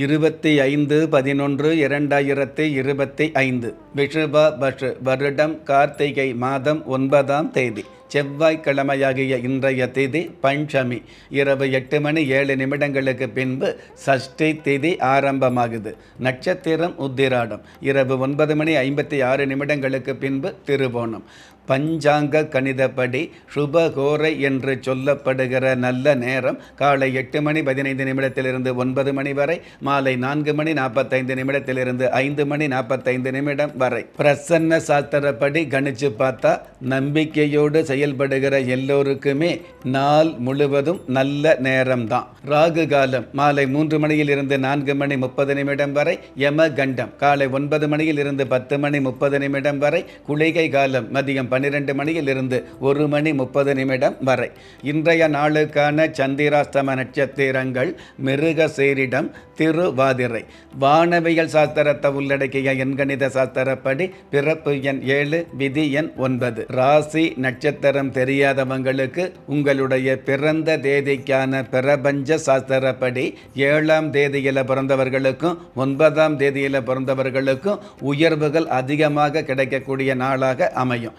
இருபத்தி ஐந்து பதினொன்று இரண்டாயிரத்தி இருபத்தி ஐந்து விஷுபா பஷு வருடம் கார்த்திகை மாதம் ஒன்பதாம் தேதி. செவ்வாய்க்கிழமையாகிய இன்றைய திதி பஞ்சமி. இரவு எட்டு மணி ஏழு நிமிடங்களுக்கு பின்பு சஷ்டி திதி ஆரம்பமாகுது. நட்சத்திரம் உத்திராடம். இரவு ஒன்பது மணி ஐம்பத்தி ஆறு நிமிடங்களுக்கு பின்பு திருவோணம். பஞ்சாங்க கணிதப்படி சுபகோரை என்று சொல்லப்படுகிற நல்ல நேரம் காலை எட்டு மணி பதினைந்து நிமிடத்திலிருந்து ஒன்பது மணி வரை மாலை நான்கு மணி நாற்பத்தைந்து நிமிடத்திலிருந்து ஐந்து மணி நாற்பத்தைந்து நிமிடம் வரை. பிரசன்ன சாஸ்திரப்படி கணிச்சு பார்த்தா நம்பிக்கையோடு செயல்படுகிற எல்லோருக்குமே நாள் முழுவதும் நல்ல நேரம்தான். ராகு காலம் மாலை மூன்று மணியிலிருந்து நான்கு மணி முப்பது நிமிடம் வரை யம கண்டம் காலை ஒன்பது மணியிலிருந்து பத்து மணி முப்பது நிமிடம் வரை குளிகை காலம் மதியம் பன்னிரெண்டு மணியிலிருந்து ஒரு மணி முப்பது நிமிடம் வரை. இன்றைய நாளுக்கான சந்திராஸ்தம நட்சத்திரங்கள் மிருக சேரிடம் திருவாதிரை. வானவியல் சாஸ்திரத்தை உள்ளடக்கிய எண்கணித சாஸ்திரப்படி பிறப்பு எண் ஏழு விதி எண் ஒன்பது. ராசி நட்சத்திரம் தெரியாதவங்களுக்கு உங்களுடைய பிறந்த தேதிக்கான பிரபஞ்ச சாஸ்திரப்படி ஏழாம் தேதியில் பிறந்தவர்களுக்கும் ஒன்பதாம் தேதியில் பிறந்தவர்களுக்கும் உயர்வுகள் அதிகமாக கிடைக்கக்கூடிய நாளாக அமையும்.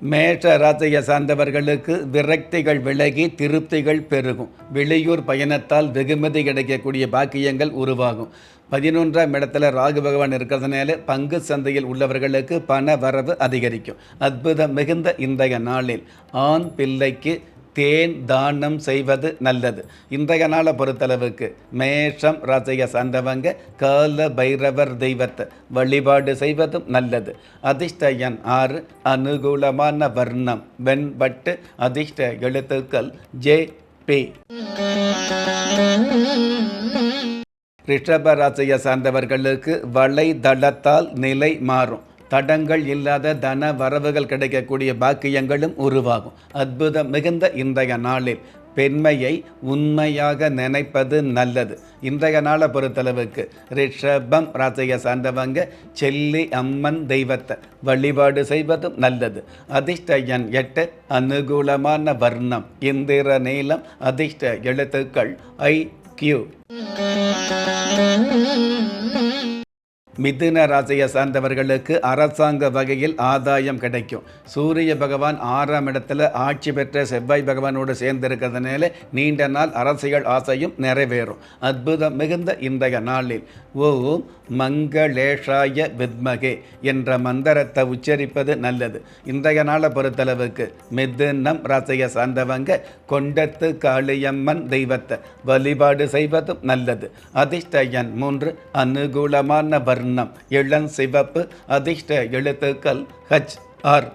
மேஷ ராசியை சார்ந்தவர்களுக்கு விரக்திகள் விலகி திருப்திகள் பெருகும். வெளியூர் பயணத்தால் வெகுமதி கிடைக்கக்கூடிய பாக்கியங்கள் உருவாகும். பதினொன்றாம் இடத்துல ராகு பகவான் இருக்கிறதுனால பங்கு சந்தையில் உள்ளவர்களுக்கு பண வரவு அதிகரிக்கும். அற்புதம் மிகுந்த இன்றைய நாளில் ஆண் பிள்ளைக்கு தேன் தானம் செய்வது நல்லது. இன்றைய நாளை பொறுத்தளவுக்கு மேஷம் ரசைய சார்ந்தவங்க கால பைரவர் தெய்வத்தை வழிபாடு செய்வதும் நல்லது. அதிர்ஷ்ட எண் ஆறு அனுகூலமான வர்ணம் வெண்பட்டு அதிர்ஷ்ட எழுத்துக்கள் ஜே பி. ரிஷபராசியை சார்ந்தவர்களுக்கு வலைதளத்தால் நிலை மாறும். தடங்கள் இல்லாத தன வரவுகள் கிடைக்கக்கூடிய பாக்கியங்களும் உருவாகும். அற்புதம் மிகுந்த இன்றைய நாளில் பெண்மையை உண்மையாக நினைப்பது நல்லது. இன்றைய நாளை பொறுத்தளவுக்கு ரிஷபம் ராசியை சார்ந்தவங்க செல்லி அம்மன் தெய்வத்தை வழிபாடு செய்வதும் நல்லது. அதிர்ஷ்ட எண் எட்டு அனுகூலமான வர்ணம். இந்திர நீளம் அதிர்ஷ்ட எழுத்துக்கள் ஐ கியூ. மிதுன ராசியை சார்ந்தவர்களுக்கு அரசாங்க வகையில் ஆதாயம் கிடைக்கும். சூரிய பகவான் ஆறாம் இடத்துல ஆட்சி பெற்ற செவ்வாய் பகவானோடு சேர்ந்திருக்கிறதுனால நீண்ட நாள் அரசியல் ஆசையும் நிறைவேறும். அற்புதம் மிகுந்த இன்றைய நாளில். ஓம் மங்களேஷாய வித்மகே என்ற மந்திரத்தை உச்சரிப்பது நல்லது. இன்றைய நாளை பொறுத்தளவுக்கு மிதுனம் ராசியை சார்ந்தவங்க கொண்டத்து காளியம்மன் தெய்வத்தை வழிபாடு செய்வதும் நல்லது. அதிர்ஷ்ட எண் மூன்று அனுகூலமான வர்ணம் வர்ணம் இளம் சிவப்பு அதிர்ஷ்ட எழுத்துக்கள் ஹச் ஆர்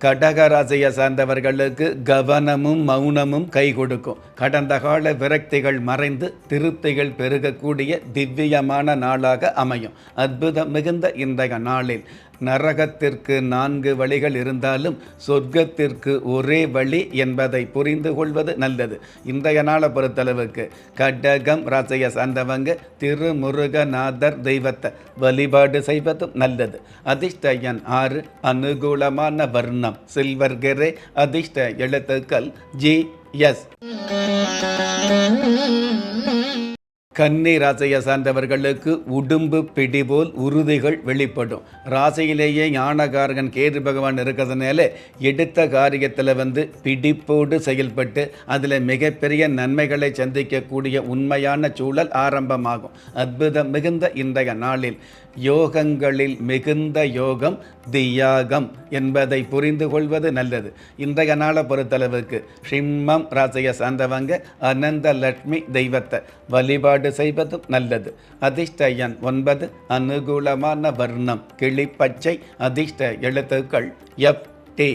கடகராசியை சார்ந்தவர்களுக்கு கவனமும் மௌனமும் கை கொடுக்கும். கடந்த கால விரக்திகள் மறைந்து திருப்திகள் பெருகக்கூடிய திவ்யமான நாளாக அமையும். அற்புதம் மிகுந்த இன்றைய நாளில். நரகத்திற்கு நான்கு வழிகள் இருந்தாலும் சொர்க்கத்திற்கு ஒரே வழி என்பதை புரிந்து கொள்வது நல்லது. இன்றைய நாளை பொறுத்தளவுக்கு கடகம் ராசைய சார்ந்தவங்க திருமுருகநாதர் தெய்வத்தை வழிபாடு செய்வதும் நல்லது. அதிர்ஷ்டயன் ஆறு அனுகூலமான வர்ணம். சில்வர்கெரே அதிர்ஷ்ட எழுத்துக்கள் ஜி எஸ். கன்னி ராசியை சார்ந்தவர்களுக்கு உடும்பு பிடி போல் உறுதிகள் வெளிப்படும். ராசியிலேயே ஞானகாரகன் கேது பகவான் இருக்கிறதுனால எடுத்த காரியத்தில் வந்து பிடிப்போடு செயல்பட்டு அதில் மிகப்பெரிய நன்மைகளை சந்திக்கக்கூடிய உண்மையான சூழல் ஆரம்பமாகும். அற்புதம் மிகுந்த இன்றைய நாளில். யோகங்களில் மிகுந்த யோகம் தியாகம் என்பதை புரிந்து கொள்வது நல்லது. இன்றைய நாளை பொறுத்தளவுக்கு சிம்மம் ராசியை சார்ந்தவங்க அனந்த லட்சுமி தெய்வத்தை வழிபாடு செய்வதும் நல்லது. அதிர்ஷ்ட எண் ஒன்பது அனுகூலமான வர்ணம் கிளிப்பச்சை அதிர்ஷ்ட எழுத்துக்கள் எஃப் டி.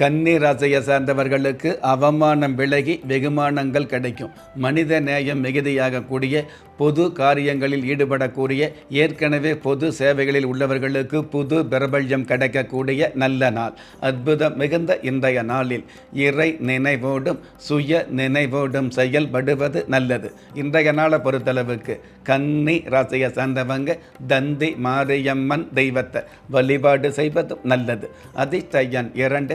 கன்னி ராசியை சார்ந்தவர்களுக்கு அவமானம் விலகி வெகுமானங்கள் கிடைக்கும். மனித நேயம் மிகுதியாகக்கூடிய பொது காரியங்களில் ஈடுபடக்கூடிய ஏற்கனவே பொது சேவைகளில் உள்ளவர்களுக்கு புது பிரபல்யம் கிடைக்கக்கூடிய நல்ல நாள். அற்புதம் மிகுந்த இன்றைய நாளில் இறை நினைவோடும் சுய நினைவோடும் செயல்படுவது நல்லது. இன்றைய நாளை பொறுத்தளவுக்கு கன்னி ராசியை சார்ந்தவங்க தந்தி மாரியம்மன் தெய்வத்தை வழிபாடு செய்வதும் நல்லது. அதிர்ஷ்ட இரண்டு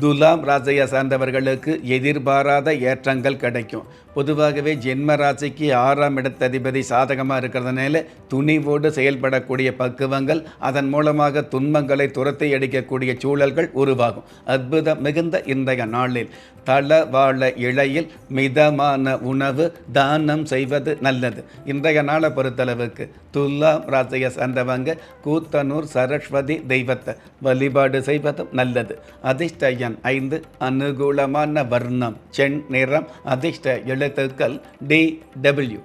துலாம் ராசியை சார்ந்தவர்களுக்கு எதிர்பாராத ஏற்றங்கள் கிடைக்கும். பொதுவாகவே ஜென்ம ராசிக்கு ஆறாம் இடத்ததிபதி சாதகமாக இருக்கிறதுனால துணிவோடு செயல்படக்கூடிய பக்குவங்கள் அதன் மூலமாக துன்பங்களை துரத்தி அடிக்கக்கூடிய சூழல்கள் உருவாகும். அற்புதம் மிகுந்த இன்றைய நாளில். தள வாழ இழையில் மிதமான உணவு தானம் செய்வது நல்லது. இன்றைய நாளை பொறுத்தளவுக்கு துல்லாம் ராசியை சார்ந்தவங்க கூத்தனூர் சரஸ்வதி தெய்வத்தை வழிபாடு செய்வதும் நல்லது. அதிர்ஷ்ட எண் ஐந்து அனுகூலமான வர்ணம் செண் நிறம் அதிர்ஷ்ட எழு எழுத்துக்கள் டி டபிள்யூ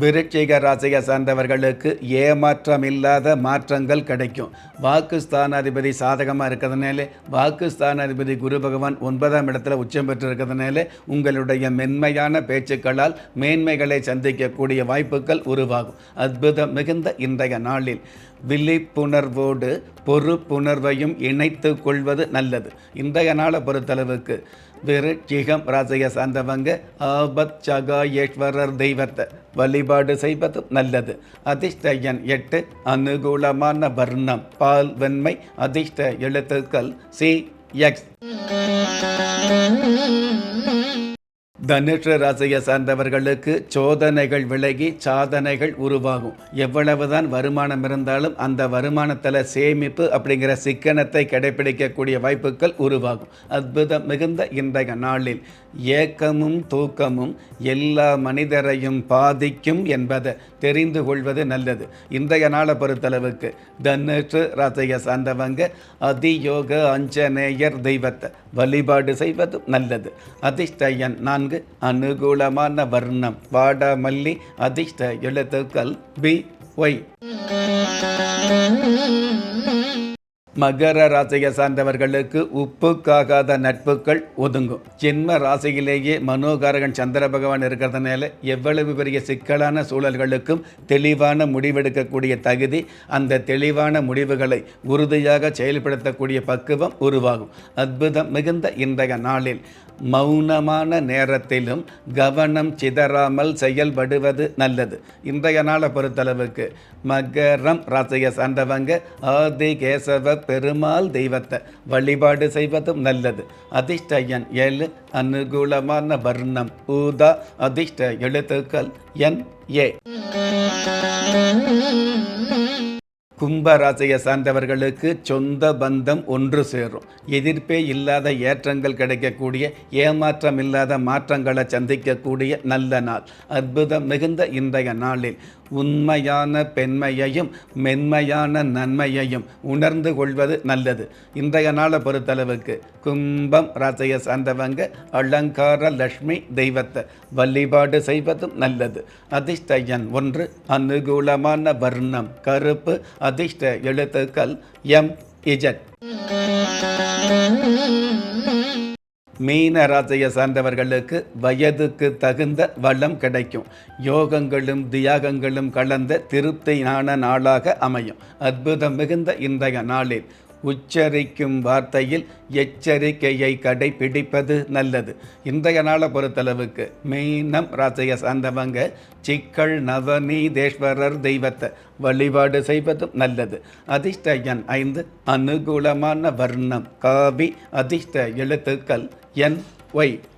விருட்சிக ராசியை சார்ந்தவர்களுக்கு ஏமாற்றம் இல்லாத மாற்றங்கள் கிடைக்கும். வாக்கு ஸ்தானாதிபதி சாதகமாக இருக்கிறதுனால வாக்கு ஸ்தானாதிபதி குரு பகவான் ஒன்பதாம் இடத்துல உச்சம் பெற்றிருக்கிறதுனால உங்களுடைய மென்மையான பேச்சுக்களால் மேன்மைகளை சந்திக்கக்கூடிய வாய்ப்புகள் உருவாகும். அற்புதம் மிகுந்த இன்றைய நாளில் விழிப்புணர்வோடு பொறுப்புணர்வையும் இணைத்து கொள்வது நல்லது. இன்றைய நாளை பொறுத்தளவுக்கு விருட்சிகம் ராசியை சார்ந்தவங்க ஆபத் சகாயேஸ்வரர் தெய்வத்தை வழிபாடு செய்வதும் நல்லது. அதிர்ஷ்ட எண் எட்டு அனுகூலமான வர்ணம். பால் வெண்மை அதிர்ஷ்ட எழுத்துக்கள் சி எக்ஸ் தனுஷ ராசியை சார்ந்தவர்களுக்கு சோதனைகள் விலகி சாதனைகள் உருவாகும். எவ்வளவுதான் வருமானம் இருந்தாலும் அந்த வருமானத்தில் சேமிப்பு அப்படிங்கிற சிக்கனத்தை கடைபிடிக்கக்கூடிய வாய்ப்புகள் உருவாகும். அற்புதம் மிகுந்த இன்றைய நாளில் ஏக்கமும் தூக்கமும் எல்லா மனிதரையும் பாதிக்கும் என்பதை தெரிந்து கொள்வது நல்லது. இன்றைய நாளை பொறுத்தளவுக்கு தனுஷ ராசியை சார்ந்தவங்க அதியோக அஞ்சனேயர் தெய்வத்தை வழிபாடு செய்வதும் நல்லது. அதிர்ஷ்டயன் நான்கு நான்கு அனுகூலமான வர்ணம். வாடாமல்லி அதிர்ஷ்ட எழுத்துக்கள் பி ஒய். மகர ராசியை சார்ந்தவர்களுக்கு உப்புக்காகாத நட்புகள் ஒதுங்கும். ஜென்ம ராசியிலேயே மனோகாரகன் சந்திர பகவான் இருக்கிறதுனால எவ்வளவு பெரிய சிக்கலான சூழல்களுக்கும் தெளிவான முடிவெடுக்கக்கூடிய தகுதி அந்த தெளிவான முடிவுகளை உறுதியாக செயல்படுத்தக்கூடிய பக்குவம் உருவாகும். அற்புதம் மிகுந்த இன்றைய நாளில் மௌனமான நேரத்திலும் கவனம் சிதறாமல் செயல்படுவது நல்லது. இன்றைய நாளை பொறுத்தளவுக்கு மகரம் ராசியை சார்ந்தவங்க ஆதி கேசவ பெருமாள் தெய்வத்தை வழிபாடு செய்வதும் நல்லது. அதிர்ஷ்ட எண் ஏழு அனுகூலமான வர்ணம் ஊதா அதிர்ஷ்ட எழுத்துக்கள் என் ஏ. கும்பராசியை சார்ந்தவர்களுக்கு சொந்த பந்தம் ஒன்று சேரும். எதிர்ப்பே இல்லாத ஏற்றங்கள் கிடைக்கக்கூடிய ஏமாற்றம் இல்லாத மாற்றங்களை சந்திக்கக்கூடிய நல்ல நாள். அற்புதம் மிகுந்த இன்றைய நாளில் உண்மையான பெண்மையையும் மென்மையான நன்மையையும் உணர்ந்து கொள்வது நல்லது. இன்றைய நாளை பொறுத்தளவுக்கு கும்பம் ராசியை சார்ந்தவங்க அலங்கார லக்ஷ்மி தெய்வத்தை வழிபாடு செய்வதும் நல்லது. அதிர்ஷ்டயன் ஒன்று அனுகூலமான வர்ணம் கருப்பு அதிர்ஷ்ட எழுத்துக்கள் எம். இஜட் மீன ராசியை சார்ந்தவர்களுக்கு வயதுக்கு தகுந்த வளம் கிடைக்கும். யோகங்களும் தியாகங்களும் கலந்த திருப்தியான நாளாக அமையும். அற்புதம் மிகுந்த இன்றைய நாளில். உச்சரிக்கும் வார்த்தையில் எச்சரிக்கையை கடைபிடிப்பது நல்லது. இன்றைய நாளை பொறுத்தளவுக்கு மீனம் ராசியை சார்ந்தவங்க சிக்கல் நவநீதேஸ்வரர் தெய்வத்தை வழிபாடு செய்வதும் நல்லது. அதிர்ஷ்ட எண் ஐந்து அனுகூலமான வர்ணம். காவி அதிர்ஷ்ட எழுத்துக்கள் என் ஒய்.